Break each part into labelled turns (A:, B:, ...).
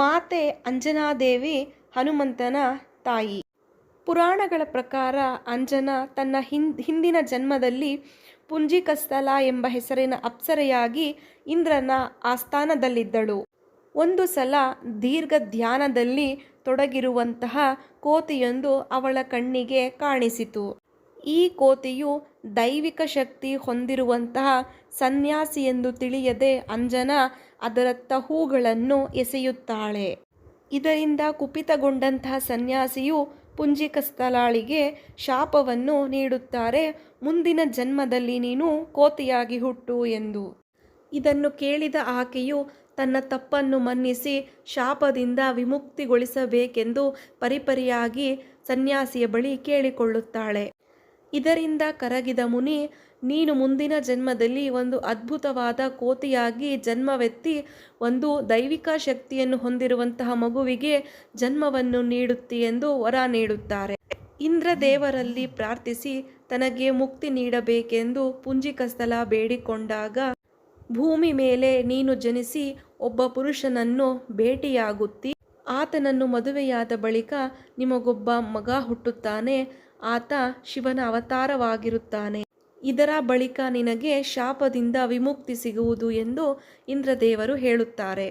A: ಮಾತೆ ಅಂಜನಾದೇವಿ ಹನುಮಂತನ ತಾಯಿ. ಪುರಾಣಗಳ ಪ್ರಕಾರ ಅಂಜನ ತನ್ನ ಹಿಂದ್ ಹಿಂದಿನ ಜನ್ಮದಲ್ಲಿ ಪುಂಜಿಕಸ್ಥಲ ಎಂಬ ಹೆಸರಿನ ಅಪ್ಸರೆಯಾಗಿ ಇಂದ್ರನ ಆಸ್ಥಾನದಲ್ಲಿದ್ದಳು. ಒಂದು ಸಲ ದೀರ್ಘ ಧ್ಯಾನದಲ್ಲಿ ತೊಡಗಿರುವಂತಹ ಕೋತಿಯೊಂದು ಅವಳ ಕಣ್ಣಿಗೆ ಕಾಣಿಸಿತು. ಈ ಕೋತಿಯು ದೈವಿಕ ಶಕ್ತಿ ಹೊಂದಿರುವಂತಹ ಸನ್ಯಾಸಿ ಎಂದು ತಿಳಿಯದೆ ಅಂಜನ ಅದರತ್ತ ಹೂಗಳನ್ನು ಎಸೆಯುತ್ತಾಳೆ. ಇದರಿಂದ ಕುಪಿತಗೊಂಡಂತಹ ಸನ್ಯಾಸಿಯು ಪುಂಜಿಕಸ್ಥಳಾಳಿಗೆ ಶಾಪವನ್ನು ನೀಡುತ್ತಾರೆ, ಮುಂದಿನ ಜನ್ಮದಲ್ಲಿ ನೀನು ಕೋತಿಯಾಗಿ ಹುಟ್ಟು ಎಂದು. ಇದನ್ನು ಕೇಳಿದ ಆಕೆಯು ತನ್ನ ತಪ್ಪನ್ನು ಮನ್ನಿಸಿ ಶಾಪದಿಂದ ವಿಮುಕ್ತಿಗೊಳಿಸಬೇಕೆಂದು ಪರಿಪರಿಯಾಗಿ ಸನ್ಯಾಸಿಯ ಬಳಿ ಕೇಳಿಕೊಳ್ಳುತ್ತಾಳೆ. ಇದರಿಂದ ಕರಗಿದ ಮುನಿ, ನೀನು ಮುಂದಿನ ಜನ್ಮದಲ್ಲಿ ಒಂದು ಅದ್ಭುತವಾದ ಕೋತಿಯಾಗಿ ಜನ್ಮವೆತ್ತಿ ಒಂದು ದೈವಿಕ ಶಕ್ತಿಯನ್ನು ಹೊಂದಿರುವಂತಹ ಮಗುವಿಗೆ ಜನ್ಮವನ್ನು ನೀಡುತ್ತಿ ಎಂದು ವರ ನೀಡುತ್ತಾರೆ. ಇಂದ್ರ ದೇವರಲ್ಲಿ ಪ್ರಾರ್ಥಿಸಿ, ತನಗೆ ಮುಕ್ತಿ ನೀಡಬೇಕೆಂದು ಪುಂಜಿಕಸ್ಥಲ ಬೇಡಿಕೊಂಡಾಗ, ಭೂಮಿ ಮೇಲೆ ನೀನು ಜನಿಸಿ ಒಬ್ಬ ಪುರುಷನನ್ನು ಭೇಟಿಯಾಗುತ್ತಿ, ಆತನನ್ನು ಮದುವೆಯಾದ ಬಳಿಕ ನಿಮಗೊಬ್ಬ ಮಗ ಹುಟ್ಟುತ್ತಾನೆ. ಆತ ಶಿವನ ಅವತಾರವಾಗಿರುತ್ತಾನೆ. ಇದರ ಬಳಿಕ ನಿನಗೆ ಶಾಪದಿಂದ ವಿಮುಕ್ತಿ ಸಿಗುವುದು ಎಂದು ಇಂದ್ರದೇವರು ಹೇಳುತ್ತಾರೆ.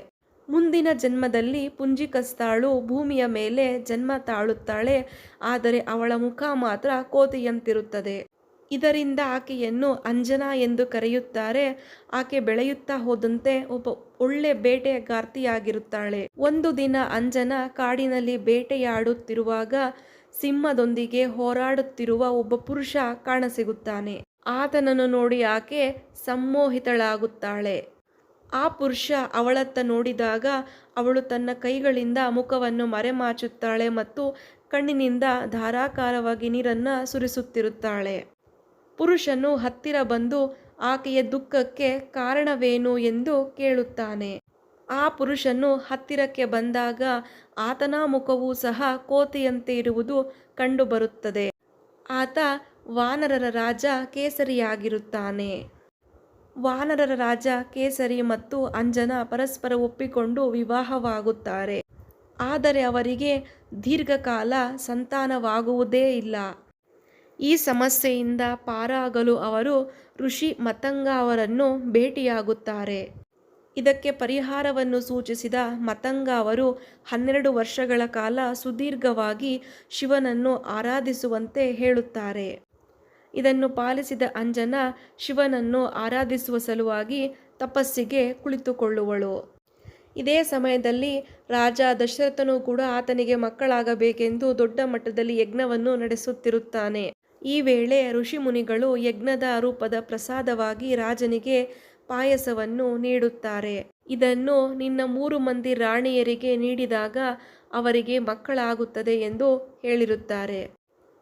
A: ಮುಂದಿನ ಜನ್ಮದಲ್ಲಿ ಪುಂಜಿಕಸ್ತಾಳು ಭೂಮಿಯ ಮೇಲೆ ಜನ್ಮ ತಾಳುತ್ತಾಳೆ, ಆದರೆ ಅವಳ ಮುಖ ಮಾತ್ರ ಕೋತಿಯಂತಿರುತ್ತದೆ. ಇದರಿಂದ ಆಕೆಯನ್ನು ಅಂಜನಾ ಎಂದು ಕರೆಯುತ್ತಾರೆ. ಆಕೆ ಬೆಳೆಯುತ್ತಾ ಹೋದಂತೆ ಒಬ್ಬ ಒಳ್ಳೆ ಬೇಟೆಗಾರ್ತಿಯಾಗಿರುತ್ತಾಳೆ. ಒಂದು ದಿನ ಅಂಜನಾ ಕಾಡಿನಲ್ಲಿ ಬೇಟೆಯಾಡುತ್ತಿರುವಾಗ ಸಿಂಹದೊಂದಿಗೆ ಹೋರಾಡುತ್ತಿರುವ ಒಬ್ಬ ಪುರುಷ ಕಾಣಸಿಗುತ್ತಾನೆ. ಆತನನ್ನು ನೋಡಿ ಆಕೆ ಸಮ್ಮೋಹಿತಳಾಗುತ್ತಾಳೆ. ಆ ಪುರುಷ ಅವಳತ್ತ ನೋಡಿದಾಗ ಅವಳು ತನ್ನ ಕೈಗಳಿಂದ ಮುಖವನ್ನು ಮರೆಮಾಚುತ್ತಾಳೆ ಮತ್ತು ಕಣ್ಣಿನಿಂದ ಧಾರಾಕಾರವಾಗಿ ನೀರನ್ನು ಸುರಿಸುತ್ತಿರುತ್ತಾಳೆ. ಪುರುಷನು ಹತ್ತಿರ ಬಂದು ಆಕೆಯ ದುಃಖಕ್ಕೆ ಕಾರಣವೇನು ಎಂದು ಕೇಳುತ್ತಾನೆ. ಆ ಪುರುಷನು ಹತ್ತಿರಕ್ಕೆ ಬಂದಾಗ ಆತನ ಮುಖವೂ ಸಹ ಕೋತಿಯಂತೆ ಇರುವುದು ಕಂಡುಬರುತ್ತದೆ. ಆತ ವಾನರರ ರಾಜ ಕೇಸರಿಯಾಗಿರುತ್ತಾನೆ. ವಾನರರ ರಾಜ ಕೇಸರಿ ಮತ್ತು ಅಂಜನ ಪರಸ್ಪರ ಒಪ್ಪಿಕೊಂಡು ವಿವಾಹವಾಗುತ್ತಾರೆ. ಆದರೆ ಅವರಿಗೆ ದೀರ್ಘಕಾಲ ಸಂತಾನವಾಗುವುದೇ ಇಲ್ಲ. ಈ ಸಮಸ್ಯೆಯಿಂದ ಪಾರಾಗಲು ಅವರು ಋಷಿ ಮತಂಗ ಅವರನ್ನು ಭೇಟಿಯಾಗುತ್ತಾರೆ. ಇದಕ್ಕೆ ಪರಿಹಾರವನ್ನು ಸೂಚಿಸಿದ ಮತಂಗ ಅವರು ಹನ್ನೆರಡು ವರ್ಷಗಳ ಕಾಲ ಸುದೀರ್ಘವಾಗಿ ಶಿವನನ್ನು ಆರಾಧಿಸುವಂತೆ ಹೇಳುತ್ತಾರೆ. ಇದನ್ನು ಪಾಲಿಸಿದ ಅಂಜನ ಶಿವನನ್ನು ಆರಾಧಿಸುವ ಸಲುವಾಗಿ ತಪಸ್ಸಿಗೆ ಕುಳಿತುಕೊಳ್ಳುವಳು. ಇದೇ ಸಮಯದಲ್ಲಿ ರಾಜ ದಶರಥನು ಕೂಡ ಆತನಿಗೆ ಮಕ್ಕಳಾಗಬೇಕೆಂದು ದೊಡ್ಡ ಮಟ್ಟದಲ್ಲಿ ಯಜ್ಞವನ್ನು ನಡೆಸುತ್ತಿರುತ್ತಾನೆ. ಈ ವೇಳೆ ಋಷಿಮುನಿಗಳು ಯಜ್ಞದ ರೂಪದ ಪ್ರಸಾದವಾಗಿ ರಾಜನಿಗೆ ಪಾಯಸವನ್ನು ನೀಡುತ್ತಾರೆ. ಇದನ್ನು ನಿನ್ನ ಮೂರು ಮಂದಿ ರಾಣಿಯರಿಗೆ ನೀಡಿದಾಗ ಅವರಿಗೆ ಮಕ್ಕಳಾಗುತ್ತದೆ ಎಂದು ಹೇಳಿರುತ್ತಾರೆ.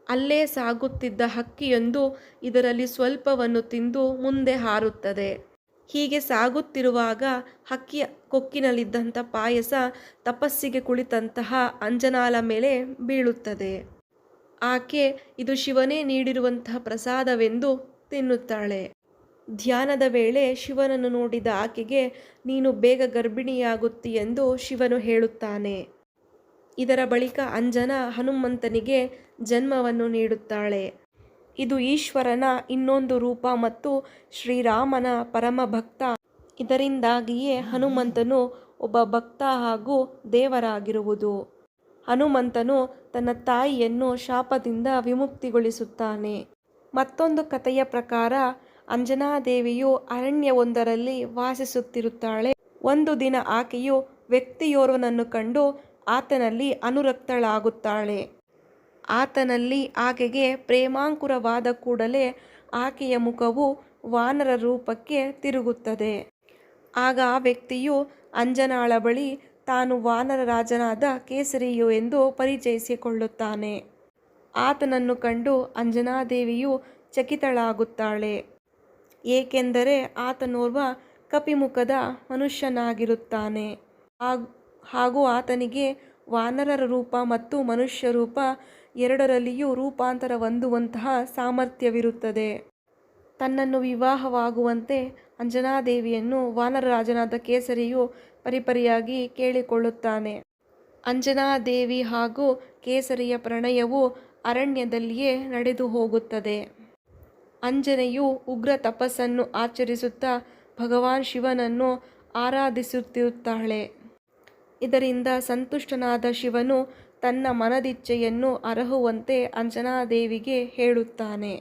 A: ಅಲ್ಲೇ ಸಾಗುತ್ತಿದ್ದ ಹಕ್ಕಿಯೊಂದು ಇದರಲ್ಲಿ ಸ್ವಲ್ಪವನ್ನು ತಿಂದು ಮುಂದೆ ಹಾರುತ್ತದೆ. ಹೀಗೆ ಸಾಗುತ್ತಿರುವಾಗ ಹಕ್ಕಿಯ ಕೊಕ್ಕಿನಲ್ಲಿದ್ದಂಥ ಪಾಯಸ ತಪಸ್ಸಿಗೆ ಕುಳಿತಂತಹ ಅಂಜನಾಲ ಮೇಲೆ ಬೀಳುತ್ತದೆ. ಆಕೆ ಇದು ಶಿವನೇ ನೀಡಿರುವಂತಹ ಪ್ರಸಾದವೆಂದು ತಿನ್ನುತ್ತಾಳೆ. ಧ್ಯಾನದ ವೇಳೆ ಶಿವನನ್ನು ನೋಡಿದ ಆಕೆಗೆ, ನೀನು ಬೇಗ ಗರ್ಭಿಣಿಯಾಗುತ್ತಿ ಎಂದು ಶಿವನು ಹೇಳುತ್ತಾನೆ. ಇದರ ಬಳಿಕ ಅಂಜನ ಹನುಮಂತನಿಗೆ ಜನ್ಮವನ್ನು ನೀಡುತ್ತಾಳೆ. ಇದು ಈಶ್ವರನ ಇನ್ನೊಂದು ರೂಪ ಮತ್ತು ಶ್ರೀರಾಮನ ಪರಮ ಭಕ್ತ ಇದರಿಂದಾಗಿಯೇ ಹನುಮಂತನು ಒಬ್ಬ ಭಕ್ತ ಹಾಗೂ ದೇವರಾಗಿರುವುದು. ಹನುಮಂತನು ತನ್ನ ತಾಯಿಯನ್ನು ಶಾಪದಿಂದ ವಿಮುಕ್ತಿಗೊಳಿಸುತ್ತಾನೆ. ಮತ್ತೊಂದು ಕಥೆಯ ಪ್ರಕಾರ ಅಂಜನಾದೇವಿಯು ಅರಣ್ಯವೊಂದರಲ್ಲಿ ವಾಸಿಸುತ್ತಿರುತ್ತಾಳೆ. ಒಂದು ದಿನ ಆಕೆಯು ವ್ಯಕ್ತಿಯೋರ್ವನನ್ನು ಕಂಡು ಆತನಲ್ಲಿ ಅನುರಕ್ತಳಾಗುತ್ತಾಳೆ. ಆತನಲ್ಲಿ ಆಕೆಗೆ ಪ್ರೇಮಾಂಕುರವಾದ ಕೂಡಲೇ ಆಕೆಯ ಮುಖವು ವಾನರ ರೂಪಕ್ಕೆ ತಿರುಗುತ್ತದೆ. ಆಗ ಆ ವ್ಯಕ್ತಿಯು, ಅಂಜನಾಳ ಬಳಿ ತಾನು ವಾನರ ರಾಜನಾದ ಕೇಸರಿಯು ಎಂದು ಪರಿಚಯಿಸಿಕೊಳ್ಳುತ್ತಾನೆ. ಆತನನ್ನು ಕಂಡು ಅಂಜನಾದೇವಿಯು ಚಕಿತಳಾಗುತ್ತಾಳೆ. ಏಕೆಂದರೆ ಆತನೋರ್ವ ಕಪಿಮುಖದ ಮನುಷ್ಯನಾಗಿರುತ್ತಾನೆ. ಹಾಗೂ ಆತನಿಗೆ ವಾನರರ ರೂಪ ಮತ್ತು ಮನುಷ್ಯ ರೂಪ ಎರಡರಲ್ಲಿಯೂ ರೂಪಾಂತರ ಹೊಂದುವಂತಹ ಸಾಮರ್ಥ್ಯವಿರುತ್ತದೆ. ತನ್ನನ್ನು ವಿವಾಹವಾಗುವಂತೆ ಅಂಜನಾದೇವಿಯನ್ನು ವಾನರ ರಾಜನಾದ ಕೇಸರಿಯು ಪರಿಪರಿಯಾಗಿ ಕೇಳಿಕೊಳ್ಳುತ್ತಾನೆ. ಅಂಜನಾದೇವಿ ಹಾಗೂ ಕೇಸರಿಯ ಪ್ರಣಯವು ಅರಣ್ಯದಲ್ಲಿಯೇ ನಡೆದು ಹೋಗುತ್ತದೆ ಅಂಜನೆಯು ಉಗ್ರ ತಪಸ್ಸನ್ನು ಆಚರಿಸುತ್ತಾ ಭಗವಾನ್ ಶಿವನನ್ನು ಆರಾಧಿಸುತ್ತಿರುತ್ತಾಳೆ. ಇದರಿಂದ ಸಂತುಷ್ಟನಾದ ಶಿವನು ತನ್ನ ಮನದಿಚ್ಛೆಯನ್ನು ಅರಹುವಂತೆ ಅಂಜನಾದೇವಿಗೆ ಹೇಳುತ್ತಾನೆ.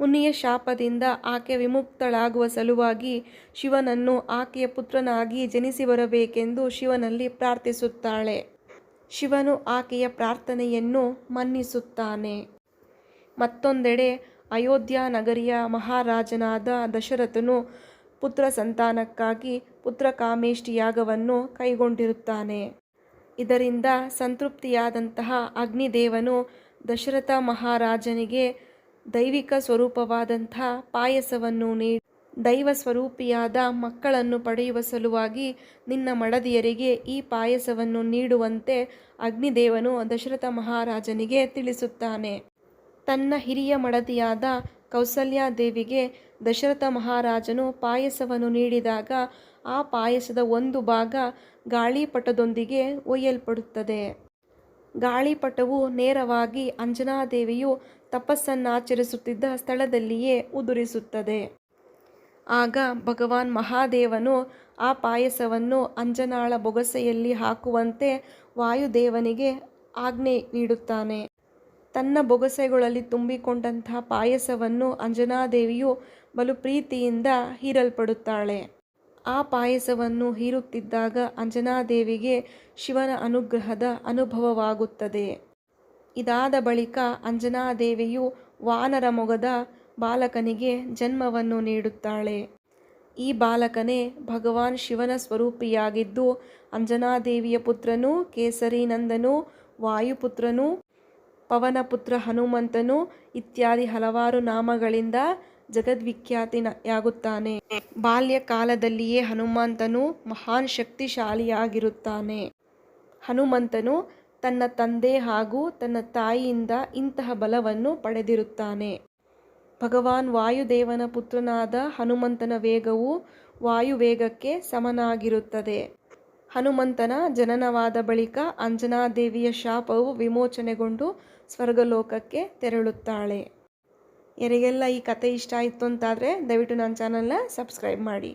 A: ಮುನಿಯ ಶಾಪದಿಂದ ಆಕೆ ವಿಮುಕ್ತಳಾಗುವ ಸಲುವಾಗಿ ಶಿವನನ್ನು ಆಕೆಯ ಪುತ್ರನಾಗಿ ಜನಿಸಿ ಬರಬೇಕೆಂದು ಶಿವನಲ್ಲಿ ಪ್ರಾರ್ಥಿಸುತ್ತಾಳೆ. ಶಿವನು ಆಕೆಯ ಪ್ರಾರ್ಥನೆಯನ್ನು ಮನ್ನಿಸುತ್ತಾನೆ. ಮತ್ತೊಂದೆಡೆ ಅಯೋಧ್ಯ ನಗರಿಯ ಮಹಾರಾಜನಾದ ದಶರಥನು ಪುತ್ರ ಸಂತಾನಕ್ಕಾಗಿ ಪುತ್ರಕಾಮೇಷ್ಟಿ ಯಾಗವನ್ನು ಕೈಗೊಂಡಿರುತ್ತಾನೆ. ಇದರಿಂದ ಸಂತೃಪ್ತಿಯಾದಂತಹ ಅಗ್ನಿದೇವನು ದಶರಥ ಮಹಾರಾಜನಿಗೆ ದೈವಿಕ ಸ್ವರೂಪವಾದಂಥ ಪಾಯಸವನ್ನು ನೀಡಿ, ದೈವ ಸ್ವರೂಪಿಯಾದ ಮಕ್ಕಳನ್ನು ಪಡೆಯುವ ಸಲುವಾಗಿ ನಿನ್ನ ಮಡದಿಯರಿಗೆ ಈ ಪಾಯಸವನ್ನು ನೀಡುವಂತೆ ಅಗ್ನಿದೇವನು ದಶರಥ ಮಹಾರಾಜನಿಗೆ ತಿಳಿಸುತ್ತಾನೆ. ತನ್ನ ಹಿರಿಯ ಮಡದಿಯಾದ ಕೌಸಲ್ಯಾದೇವಿಗೆ ದಶರಥ ಮಹಾರಾಜನು ಪಾಯಸವನ್ನು ನೀಡಿದಾಗ ಆ ಪಾಯಸದ ಒಂದು ಭಾಗ ಗಾಳಿಪಟದೊಂದಿಗೆ ಒಯ್ಯಲ್ಪಡುತ್ತದೆ. ಗಾಳಿಪಟವು ನೇರವಾಗಿ ಅಂಜನಾದೇವಿಯು ತಪಸ್ಸನ್ನಾಚರಿಸುತ್ತಿದ್ದ ಸ್ಥಳದಲ್ಲಿಯೇ ಉದುರಿಸುತ್ತದೆ. ಆಗ ಭಗವಾನ್ ಮಹಾದೇವನು ಆ ಪಾಯಸವನ್ನು ಅಂಜನಾಳ ಬೊಗಸೆಯಲ್ಲಿ ಹಾಕುವಂತೆ ವಾಯುದೇವನಿಗೆ ಆಜ್ಞೆ ನೀಡುತ್ತಾನೆ. ತನ್ನ ಬೊಗಸೆಗಳಲ್ಲಿ ತುಂಬಿಕೊಂಡಂತಹ ಪಾಯಸವನ್ನು ಅಂಜನಾದೇವಿಯು ಬಲು ಪ್ರೀತಿಯಿಂದ ಹೀರಲ್ಪಡುತ್ತಾಳೆ. ಆ ಪಾಯಸವನ್ನು ಹೀರುತ್ತಿದ್ದಾಗ ಅಂಜನಾದೇವಿಗೆ ಶಿವನ ಅನುಗ್ರಹದ ಅನುಭವವಾಗುತ್ತದೆ. ಇದಾದ ಬಳಿಕ ಅಂಜನಾದೇವಿಯು ವಾನರ ಮೊಗದ ಬಾಲಕನಿಗೆ ಜನ್ಮವನ್ನು ನೀಡುತ್ತಾಳೆ. ಈ ಬಾಲಕನೇ ಭಗವಾನ್ ಶಿವನ ಸ್ವರೂಪಿಯಾಗಿದ್ದು, ಅಂಜನಾದೇವಿಯ ಪುತ್ರನೂ ಕೇಸರಿ ವಾಯುಪುತ್ರನೂ ವಾಯುಪುತ್ರನು ಪವನಪುತ್ರ ಹನುಮಂತನು ಇತ್ಯಾದಿ ಹಲವಾರು ನಾಮಗಳಿಂದ ಜಗದ್ವಿಖ್ಯಾತಿಯಾಗುತ್ತಾನೆ. ಬಾಲ್ಯ ಕಾಲದಲ್ಲಿಯೇ ಹನುಮಂತನು ಮಹಾನ್ ಶಕ್ತಿಶಾಲಿಯಾಗಿರುತ್ತಾನೆ. ಹನುಮಂತನು ತನ್ನ ತಂದೆ ಹಾಗೂ ತನ್ನ ತಾಯಿಯಿಂದ ಇಂತಹ ಬಲವನ್ನು ಪಡೆದಿರುತ್ತಾನೆ. ಭಗವಾನ್ ವಾಯುದೇವನ ಪುತ್ರನಾದ ಹನುಮಂತನ ವೇಗವು ವಾಯುವೇಗಕ್ಕೆ ಸಮನಾಗಿರುತ್ತದೆ. ಹನುಮಂತನ ಜನನವಾದ ಬಳಿಕ ಅಂಜನಾದೇವಿಯ ಶಾಪವು ವಿಮೋಚನೆಗೊಂಡು ಸ್ವರ್ಗಲೋಕಕ್ಕೆ ತೆರಳುತ್ತಾಳೆ. ಯಾರಿಗೆಲ್ಲ ಈ ಕತೆ ಇಷ್ಟ ಆಯಿತು ಅಂತಾದರೆ ದಯವಿಟ್ಟು ನನ್ನ ಚಾನಲ್ನ ಸಬ್ಸ್ಕ್ರೈಬ್ ಮಾಡಿ.